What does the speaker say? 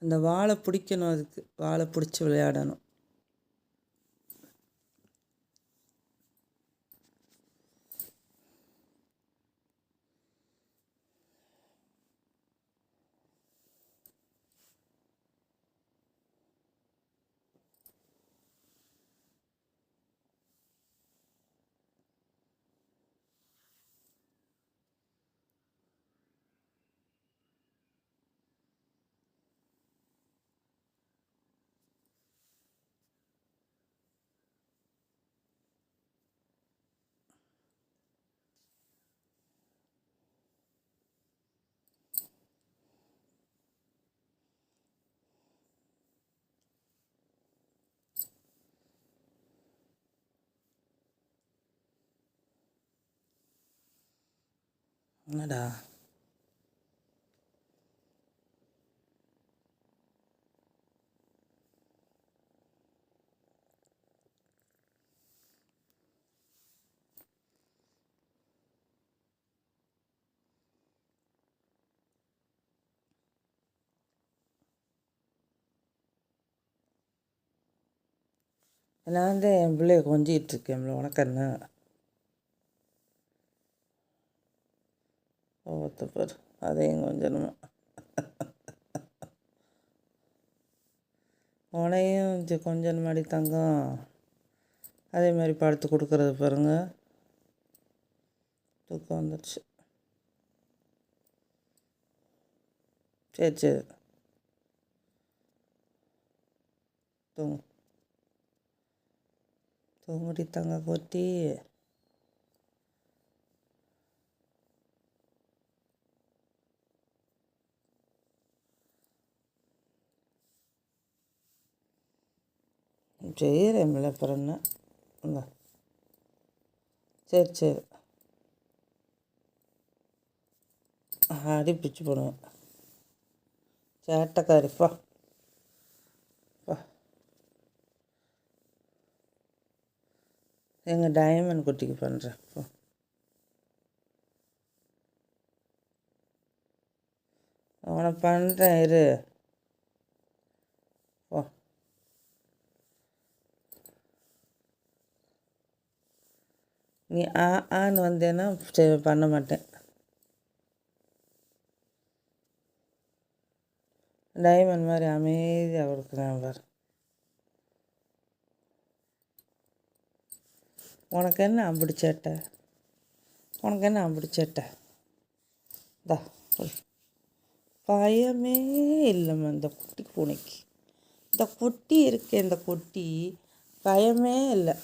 அந்த வாலை பிடிக்கணும் அதுக்கு. வாலை பிடிச்சி விளையாடணும். என்னடா? நான் வந்து என் பிள்ளைய கொஞ்சிகிட்டு இருக்கேன் உனக்கு என்ன? ஓத்த பாரு அதையும் கொஞ்சணுமா? உனையும் கொஞ்சம் கொஞ்சம் மாதிரி தங்கம்? அதே மாதிரி படுத்து கொடுக்குறது பாருங்க. தூக்கம் வந்துடுச்சு சரி சரி. தூங்கு. தூங்குடி தங்க கொட்டி. செய்கிறேன்ல அப்புறம் என்ன சரி சரி. அடி பிச்சு போடுவேன். சேட்டக்காரிப்பா எங்கள் டைமண்ட் குட்டிக்கு பண்ணுறேன் போ அவனை பண்ணுறேன் இரு. நீ ஆ ஆன்னு வந்தேன்னா சரி பண்ண மாட்டேன். டைமண்ட் மாதிரி அமைதியாக கொடுக்குறேன் பாரு. உனக்கு என்ன அப்படி சேட்டை? உனக்கு என்ன அப்படி சேட்டை? தா பயமே இல்லைம்மா இந்த குட்டி பூனைக்கு. இந்த குட்டி இருக்கே இந்த குட்டி. பயமே இல்லை.